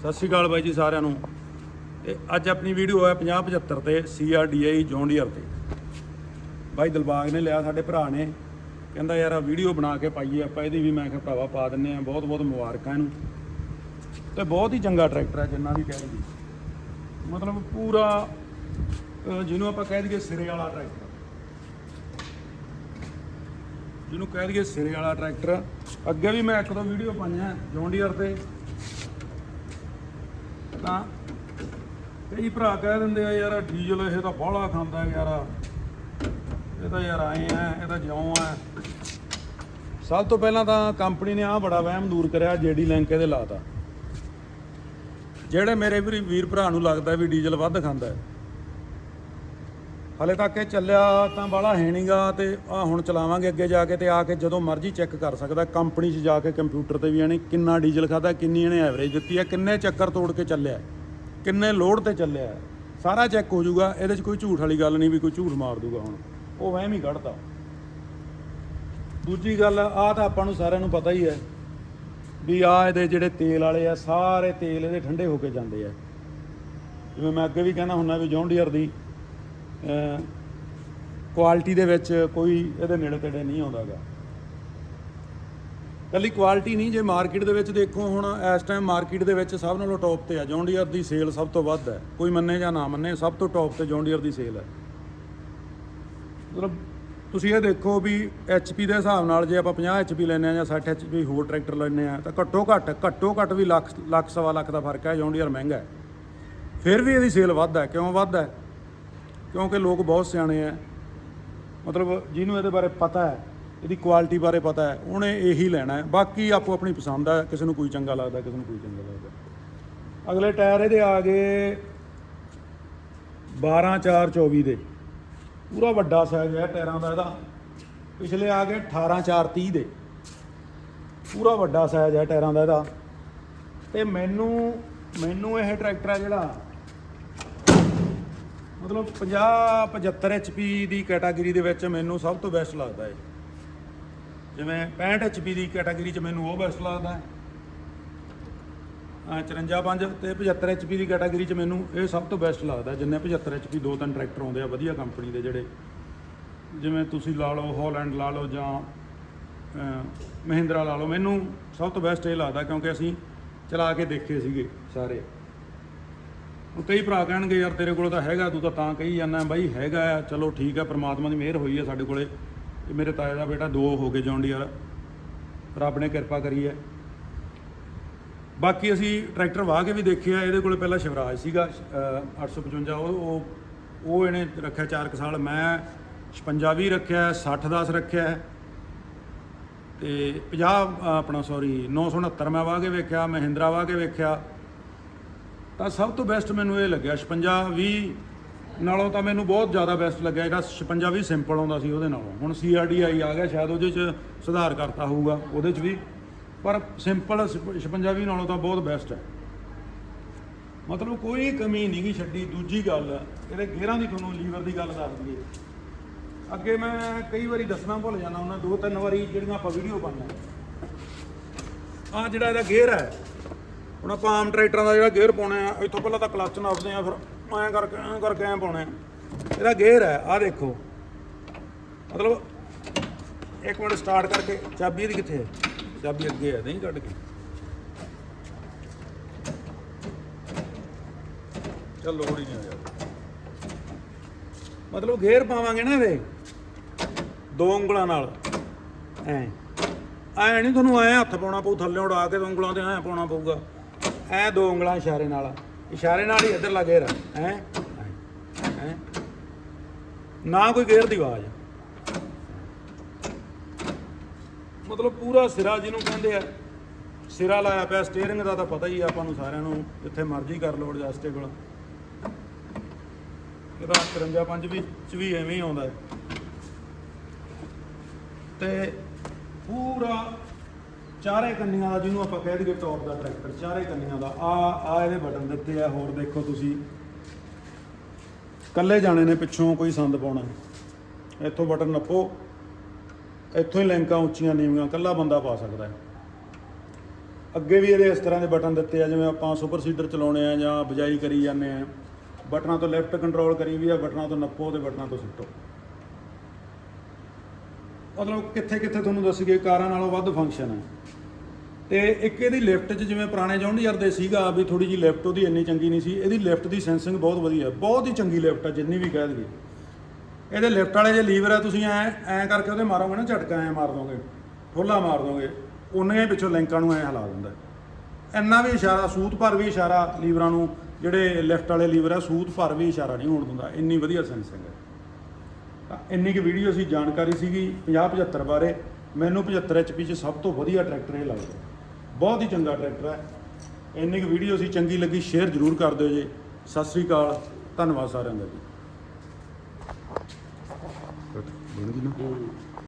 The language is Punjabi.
ਸਤਿ ਸ਼੍ਰੀ ਅਕਾਲ ਬਾਈ ਜੀ ਸਾਰਿਆਂ ਨੂੰ। ਤੇ ਅੱਜ ਆਪਣੀ ਵੀਡੀਓ ਹੈ 5075 ਤੇ CRDI ਜੌਨ ਡੀਅਰ ਤੇ। ਬਾਈ ਦਿਲਬਾਗ ਨੇ ਲਿਆ ਸਾਡੇ ਭਰਾ ਨੇ। ਕਹਿੰਦਾ ਯਾਰ ਆ ਵੀਡੀਓ ਬਣਾ ਕੇ ਪਾਈਏ ਆਪਾਂ, ਇਹਦੀ ਵੀ ਮੈਂ ਕਿਹਾ ਭਰਾਵਾ ਪਾ ਦਿੰਨੇ ਆ। ਬਹੁਤ ਬਹੁਤ ਮੁਬਾਰਕਾਂ ਇਹਨੂੰ। ਤੇ ਬਹੁਤ ਹੀ ਚੰਗਾ ਟਰੈਕਟਰ ਹੈ ਜਿੰਨਾ ਵੀ ਕਹਿ ਲਈਏ ਮਤਲਬ ਪੂਰਾ ਜਿਹਨੂੰ ਆਪਾਂ ਕਹਿ ਦਈਏ ਸਿਰੇ ਵਾਲਾ ਟਰੈਕਟਰ। ਜਿਹਨੂੰ ਕਹਿ ਦਈਏ ਸਿਰੇ ਵਾਲਾ ਟਰੈਕਟਰ। ਅੱਗੇ ਵੀ ਮੈਂ ਇੱਕ ਦੋ ਵੀਡੀਓ ਪਾਈਆਂ ਜੌਨ ਤੇ। ਤਾਂ। ਕਈ ਭਰਾ ਕਹਿ ਦਿੰਦੇ ਆ, ਯਾਰ, ਡੀਜ਼ਲ ਇਹ ਤਾਂ ਬਾਹਲਾ ਖਾਂਦਾ ਯਾਰ। ਇਹ ਤਾਂ ਯਾਰ ਆਏ ਆ ਇਹ ਤਾਂ ਜਿਉਂ ਆ ਸਭ ਤੋਂ ਪਹਿਲਾਂ ਤਾਂ ਕੰਪਨੀ ਨੇ ਆ ਬੜਾ ਵਹਿਮ ਦੂਰ ਕਰਿਆ, ਜੇਡੀ ਲਿੰਕ ਇਹਦੇ ਲਾਤਾ। ਜਿਹੜੇ ਮੇਰੇ ਵੀ ਵੀਰ ਭਰਾ ਨੂੰ ਲੱਗਦਾ ਵੀ ਡੀਜ਼ਲ ਵੱਧ ਖਾਂਦਾ ਹੈ। ਹਲੇ ਤੱਕ ਇਹ ਚੱਲਿਆ ਤਾਂ ਬਾਹਲਾ ਹੈ ਨਹੀਂਗਾ ਤੇ ਆ ਹੁਣ ਚਲਾਵਾਂਗੇ ਅੱਗੇ ਜਾ ਕੇ ਤੇ ਆ ਕੇ ਜਦੋਂ ਮਰਜ਼ੀ ਚੈੱਕ ਕਰ ਸਕਦਾ। ਕੰਪਨੀ 'ਚ ਜਾ ਕੇ ਕੰਪਿਊਟਰ ਤੇ ਵੀ ਇਹਨੇ ਕਿੰਨਾ ਡੀਜ਼ਲ ਖਾਦਾ ਕਿੰਨੀ ਇਹਨੇ ਐਵਰੇਜ ਦਿੱਤੀ ਹੈ, ਕਿੰਨੇ ਚੱਕਰ ਤੋੜ ਕੇ ਚੱਲਿਆ ਕਿੰਨੇ ਲੋਡ ਤੇ ਚੱਲਿਆ ਸਾਰਾ ਚੈੱਕ ਹੋ ਜਾਊਗਾ, ਇਹਦੇ 'ਚ ਕੋਈ ਝੂਠ ਵਾਲੀ ਗੱਲ ਨਹੀਂ ਵੀ ਕੋਈ ਝੂਠ ਮਾਰ ਦੂਗਾ ਹੁਣ। ਉਹ ਵਹਿਮ ਹੀ ਕੱਢਦਾ ਦੂਜੀ ਗੱਲ ਆ ਤਾਂ ਆਪਾਂ ਨੂੰ ਸਾਰਿਆਂ ਨੂੰ ਪਤਾ ਹੀ ਹੈ ਵੀ ਆ ਇਹਦੇ ਜਿਹੜੇ ਤੇਲ ਵਾਲੇ ਆ, ਸਾਰੇ ਤੇਲ ਇਹਦੇ ਠੰਡੇ ਹੋ ਕੇ ਜਾਂਦੇ ਆ। ਜਿਵੇਂ ਮੈਂ ਅੱਗੇ ਵੀ ਕਹਿੰਦਾ ਹੁੰਦਾ ਵੀ ਜੌਨ ਦੀ ਕੁਆਲਿਟੀ ਦੇ ਵਿੱਚ ਕੋਈ ਇਹਦੇ ਨੇੜੇ ਤੇੜੇ ਨਹੀਂ ਆਉਂਦਾਗਾ। ਕੱਲੀ ਕੁਆਲਿਟੀ ਨਹੀਂ, ਜੇ ਮਾਰਕੀਟ ਦੇ ਵਿੱਚ ਦੇਖੋ ਹੁਣ, ਇਸ ਟਾਈਮ ਮਾਰਕੀਟ ਦੇ ਵਿੱਚ ਸਭ ਨਾਲੋਂ ਟੌਪ ਤੇ ਆ। ਜੌਨ ਦੀ ਸੇਲ ਸਭ ਤੋਂ ਵੱਧ ਹੈ। ਕੋਈ ਮੰਨੇ ਜਾਂ ਨਾ ਮੰਨੇ, ਸਭ ਤੋਂ ਟੌਪ ਤੇ ਜੌਨ ਦੀ ਸੇਲ ਹੈ। ਮਤਲਬ ਤੁਸੀਂ ਇਹ ਦੇਖੋ ਵੀ HP ਦੇ ਹਿਸਾਬ ਨਾਲ ਜੇ ਆਪਾਂ 50 HP ਲੈਨੇ ਆ ਜਾਂ 60 HP ਹੋਰ ਟਰੈਕਟਰ ਲੈਨੇ ਆ ਤਾਂ ਘੱਟੋ ਘੱਟ ਘੱਟੋ ਘੱਟ ਵੀ ਲੱਖ ਲੱਖ ਸਵਾ ਲੱਖ ਦਾ ਫ਼ਰਕ ਹੈ। ਜੌਨ ਮਹਿੰਗਾ ਹੈ। ਫਿਰ ਵੀ ਇਹਦੀ ਸੇਲ ਵੱਧ ਹੈ। ਕਿਉਂ ਵੱਧ ਹੈ? ਕਿਉਂਕਿ ਲੋਕ ਬਹੁਤ ਸਿਆਣੇ ਆ ਮਤਲਬ ਜਿਹਨੂੰ ਇਹਦੇ ਬਾਰੇ ਪਤਾ ਹੈ ਇਹਦੀ ਕੁਆਲਿਟੀ ਬਾਰੇ ਪਤਾ ਹੈ ਉਹਨੇ ਇਹੀ ਲੈਣਾ ਹੈ ਬਾਕੀ ਆਪੋ ਆਪਣੀ ਪਸੰਦ ਹੈ ਕਿਸੇ ਨੂੰ ਕੋਈ ਚੰਗਾ ਲੱਗਦਾ, ਕਿਸੇ ਨੂੰ ਕੋਈ ਚੰਗਾ ਲੱਗਦਾ। ਅਗਲੇ ਟਾਇਰ ਇਹਦੇ ਆ ਗਏ 12 4 24 ਦੇ। ਪੂਰਾ ਵੱਡਾ ਸਾਈਜ਼ ਹੈ ਟਾਇਰਾਂ ਦਾ ਇਹਦਾ। ਪਿਛਲੇ ਆ ਗਏ 18 4 30 ਦੇ। ਪੂਰਾ ਵੱਡਾ ਸਾਈਜ਼ ਹੈ ਟਾਇਰਾਂ ਦਾ ਇਹਦਾ। ਤੇ ਮੈਨੂੰ ਮੈਨੂੰ ਇਹ ਟਰੈਕਟਰ ਹੈ ਜਿਹੜਾ ਮਤਲਬ 50 75 HP ਦੀ ਕੈਟਾਗਰੀ ਦੇ ਵਿੱਚ ਮੈਨੂੰ ਸਭ ਤੋਂ ਬੈਸਟ ਲੱਗਦਾ ਹੈ ਜਿਵੇਂ 65 HP ਦੀ ਕੈਟਾਗਰੀ 'ਚ ਮੈਨੂੰ ਉਹ ਬੈਸਟ ਲੱਗਦਾ ਹੈ। ਅਹ 54 5 ਤੇ 75 HP ਦੀ ਕੈਟਾਗਰੀ 'ਚ ਮੈਨੂੰ ਇਹ ਸਭ ਤੋਂ ਬੈਸਟ ਲੱਗਦਾ ਜਿੰਨੇ 75 HP ਦੋ ਤਿੰਨ ਟਰੈਕਟਰ ਆਉਂਦੇ ਆ, ਵਧੀਆ ਕੰਪਨੀ ਦੇ ਜਿਹੜੇ। ਜਿਵੇਂ ਤੁਸੀਂ ਲਾ ਲਓ ਹਾਲੈਂਡ ਲਾ ਲਓ ਜਾਂ ਮਹਿੰਦਰਾ ਲਾ ਲਓ, ਮੈਨੂੰ ਸਭ ਤੋਂ ਬੈਸਟ ਇਹ ਲੱਗਦਾ ਕਿਉਂਕਿ ਅਸੀਂ ਚਲਾ ਕੇ ਦੇਖੇ ਸੀਗੇ ਸਾਰੇ। ਹੁਣ ਕਈ ਭਰਾ ਕਹਿਣਗੇ, ਯਾਰ ਤੇਰੇ ਕੋਲ ਤਾਂ ਹੈਗਾ, ਤੂੰ ਤਾਂ ਤਾਂ ਕਹੀ ਜਾਂਦਾ ਬਾਈ ਹੈਗਾ ਆ ਚਲੋ ਠੀਕ ਆ ਪ੍ਰਮਾਤਮਾ ਦੀ ਮਿਹਰ ਹੋਈ ਹੈ ਸਾਡੇ ਕੋਲੇ। ਇਹ ਮੇਰੇ ਤਾਏ ਦਾ ਬੇਟਾ, ਦੋ ਹੋ ਗਏ ਜੌਨ ਡੀਅਰ ਰੱਬ ਨੇ ਕਿਰਪਾ ਕਰੀ ਹੈ। ਬਾਕੀ ਅਸੀਂ ਟਰੈਕਟਰ ਵਾਹ ਕੇ ਵੀ ਦੇਖਿਆ, ਇਹਦੇ ਕੋਲ ਪਹਿਲਾਂ ਸ਼ਿਵਰਾਜ ਸੀਗਾ, ਅਹ 855 ਉਹ ਉਹ ਉਹ ਇਹਨੇ ਰੱਖਿਆ 4 ਸਾਲ। ਮੈਂ 56 ਵੀ ਰੱਖਿਆ 60 10 ਰੱਖਿਆ। ਤੇ 50 ਆਪਣਾ ਸੌਰੀ 969 ਮੈਂ ਵਾਹ ਕੇ ਵੇਖਿਆ, ਮਹਿੰਦਰਾ ਵਾਹ ਕੇ ਵੇਖਿਆ। ਤਾਂ ਸਭ ਤੋਂ ਬੈਸਟ ਮੈਨੂੰ ਇਹ ਲੱਗਿਆ 56 20 ਨਾਲੋਂ ਤਾਂ ਮੈਨੂੰ ਬਹੁਤ ਜ਼ਿਆਦਾ ਬੈਸਟ ਲੱਗਿਆ, ਜਿਹੜਾ 56 20 ਸਿੰਪਲ ਆਉਂਦਾ ਸੀ ਉਹਦੇ ਨਾਲੋਂ। ਹੁਣ CRDI ਆ ਗਿਆ, ਸ਼ਾਇਦ ਉਹਦੇ 'ਚ ਸੁਧਾਰ ਕਰਤਾ ਹੋਊਗਾ, ਉਹਦੇ 'ਚ ਵੀ। ਪਰ ਸਿੰਪਲ 56 20 ਨਾਲੋਂ ਤਾਂ ਬਹੁਤ ਬੈਸਟ ਹੈ। ਮਤਲਬ ਕੋਈ ਕਮੀ ਨਹੀਂ ਗੀ ਛੱਡੀ, ਦੂਜੀ ਗੱਲ, ਇਹਦੇ ਗੇਅਰਾਂ ਦੀ ਤੁਹਾਨੂੰ ਲੀਵਰ ਦੀ ਗੱਲ ਦੱਸ ਦਈਏ। ਅੱਗੇ ਮੈਂ ਕਈ ਵਾਰੀ ਦੱਸਣਾ ਭੁੱਲ ਜਾਂਦਾ ਉਹਨਾਂ ਦੋ ਤਿੰਨ ਵਾਰੀ ਜਿਹੜੀਆਂ ਆਪਾਂ ਵੀਡੀਓ ਪਾਉਂਦੇ ਆ ਜਿਹੜਾ ਇਹਦਾ ਗੇਅਰ ਹੈ ਹੁਣ ਆਪਾਂ ਆਮ ਟਰੈਕਟਰਾਂ ਦਾ ਜਿਹੜਾ ਗੇਅਰ ਪਾਉਣਾ ਆ, ਇੱਥੋਂ ਪਹਿਲਾਂ ਤਾਂ ਕਲੱਚ ਨਾਪਦੇ ਆ, ਫਿਰ ਐਂ ਕਰਕੇ ਐਂ ਕਰਕੇ ਐਂ ਪਾਉਣਾ ਆ। ਇਹਦਾ ਗੇਅਰ ਹੈ ਆ ਦੇਖੋ। ਮਤਲਬ ਇੱਕ ਮਿੰਟ ਸਟਾਰਟ ਕਰਕੇ, ਚਾਬੀ ਇਹਦੀ ਕਿੱਥੇ ਹੈ? ਚਾਬੀ ਅੱਗੇ ਹੈ, ਨਹੀਂ ਕੱਢ ਕੇ। ਚੱਲ ਲੋੜ ਹੀ ਨਹੀਂ ਯਾਰ। ਮਤਲਬ ਗੇਅਰ ਪਾਵਾਂਗੇ ਨਾ ਇਹਦੇ, ਦੋ ਉਂਗਲਾਂ ਨਾਲ। ਐ। ਐ ਨਹੀਂ ਤੁਹਾਨੂੰ ਐ ਹੱਥ ਪਾਉਣਾ ਪਊ, ਥੱਲੇ ਉਡਾ ਕੇ ਉਂਗਲਾਂ ਤੇ ਐ ਪਾਉਣਾ ਪਊਗਾ। ਐ ਦੋ ਉਂਗਲਾਂ ਇਸ਼ਾਰੇ ਨਾਲ। ਇਸ਼ਾਰੇ ਨਾਲ ਹੀ ਇੱਧਰ ਲੱਗੇ ਰ ਐ ਐ ਨਾ ਕੋਈ ਗੇਅਰ ਦੀ ਆਵਾਜ਼। ਮਤਲਬ ਪੂਰਾ ਸਿਰਾ ਜਿਹਨੂੰ ਕਹਿੰਦੇ ਆ, ਸਿਰਾ ਲਾਇਆ ਪਿਆ ਸਟੀਅਰਿੰਗ ਦਾ ਤਾਂ ਪਤਾ ਹੀ ਆਪਾਂ ਨੂੰ ਸਾਰਿਆਂ ਨੂੰ, ਜਿੱਥੇ ਮਰਜ਼ੀ ਕਰ ਲਓ ਐਡਜਸਟੇਬਲ ਇਹਦਾ 53 ਪੰਜ ਵੀ ਚ ਵੀ ਐਵੇਂ ਹੀ ਆਉਂਦਾ ਹੈ। ਤੇ ਪੂਰਾ ਚਾਰੇ ਕੰਨੀਆਂ ਦਾ, ਜਿਹਨੂੰ ਆਪਾਂ ਕਹਿ ਦਈਏ ਟੌਪ ਦਾ ਟਰੈਕਟਰ, ਚਾਰੇ ਕੰਨੀਆਂ ਦਾ। ਆ ਆ ਇਹਦੇ ਬਟਨ ਦਿੱਤੇ ਆ, ਹੋਰ ਦੇਖੋ ਤੁਸੀਂ। ਕੱਲੇ ਜਾਣੇ ਨੇ ਪਿੱਛੋਂ ਕੋਈ ਸੰਦ ਪਾਉਣਾ ਇੱਥੋਂ ਬਟਨ ਨੱਪੋ, ਇੱਥੋਂ ਹੀ ਲੈਂਕਾਂ ਉੱਚੀਆਂ ਨੀਵੀਆਂ ਕੱਲਾ ਬੰਦਾ ਪਾ ਸਕਦਾ ਹੈ। ਅੱਗੇ ਵੀ ਇਹਦੇ ਇਸ ਤਰ੍ਹਾਂ ਦੇ ਬਟਨ ਦਿੱਤੇ ਆ, ਜਿਵੇਂ ਆਪਾਂ ਸੁਪਰ ਸੀਡਰ ਚਲਾਉਣੇ ਆ ਜਾਂ ਬਜਾਈ ਕਰੀ ਜਾਂਦੇ ਆ। ਬਟਨਾਂ ਤੋਂ ਲੈਫਟ ਕੰਟਰੋਲ ਕਰੀ ਵੀ ਆ, ਬਟਨਾਂ ਤੋਂ ਨੱਪੋ ਤੇ ਬਟਨਾਂ ਤੋਂ ਸਿੱਟੋ। ਮਤਲਬ ਕਿੱਥੇ ਕਿੱਥੇ ਤੁਹਾਨੂੰ ਦੱਸ ਦੱਸੀਏ ਕਾਰਾਂ ਨਾਲੋਂ ਵੱਧ ਫੰਕਸ਼ਨ ਹੈ। ਤੇ ਇੱਕ ਇਹਦੀ ਲਿਫਟ 'ਚ ਜਿਵੇਂ ਪੁਰਾਣੇ ਜੌਂਡੀਅਰ ਦੇ ਸੀਗਾ ਵੀ ਥੋੜੀ ਜੀ ਲਿਫਟ ਉਹਦੀ ਇੰਨੀ ਚੰਗੀ ਨਹੀਂ ਸੀ। ਇਹਦੀ ਲਿਫਟ ਦੀ ਸੈਂਸਿੰਗ ਬਹੁਤ ਵਧੀਆ, ਬਹੁਤ ਹੀ ਚੰਗੀ ਲਿਫਟ ਹੈ ਜਿੰਨੀ ਵੀ ਕਹਿ ਦਈਏ। ਇਹਦੇ ਲਿਫਟ ਵਾਲੇ ਜੇ ਲੀਵਰ ਹੈ ਤੁਸੀਂ ਐ ਐ ਕਰਕੇ ਉਹਦੇ ਮਾਰੋਗੇ ਨਾ ਝਟਕਾ, ਐ ਮਾਰ ਦੋਗੇ, ਠੋਲਾ ਮਾਰ ਦੋਗੇ ਉਹਨੇ ਪਿੱਛੋਂ ਲਿੰਕਾਂ ਨੂੰ ਐ ਹਿਲਾ ਦਿੰਦਾ। ਇੰਨਾ ਵੀ ਇਸ਼ਾਰਾ, ਸੂਤ ਭਰ ਵੀ ਇਸ਼ਾਰਾ ਲੀਵਰਾਂ ਨੂੰ, ਜਿਹੜੇ ਲਿਫਟ ਵਾਲੇ ਲੀਵਰ ਆ, ਸੂਤ ਭਰ ਵੀ ਇਸ਼ਾਰਾ ਨਹੀਂ ਹੋਣ ਦਿੰਦਾ। ਇੰਨੀ ਵਧੀਆ ਸੈਂਸਿੰਗ ਹੈ। ਤਾਂ ਇੰਨੀ ਕੁ ਵੀਡੀਓ ਸੀ ਜਾਣਕਾਰੀ ਸੀਗੀ 50 75 ਬਾਰੇ। ਮੈਨੂੰ 75 ਐਚਪੀ ਚ ਸਭ ਤੋਂ ਵਧੀਆ ਟਰੈਕਟਰ ਇਹ ਲੱਗਦਾ। ਬਹੁਤ ਹੀ ਚੰਗਾ ਟਰੈਕਟਰ ਹੈ। ਇੰਨੀ ਕੁ ਵੀਡੀਓ ਸੀ ਚੰਗੀ ਲੱਗੀ ਸ਼ੇਅਰ ਜ਼ਰੂਰ ਕਰ ਦਿਓ ਜੀ। ਸਤਿ ਸ੍ਰੀ ਅਕਾਲ, ਧੰਨਵਾਦ ਸਾਰਿਆਂ ਦਾ ਜੀ। ਬਣ ਗਈ ਨਾ।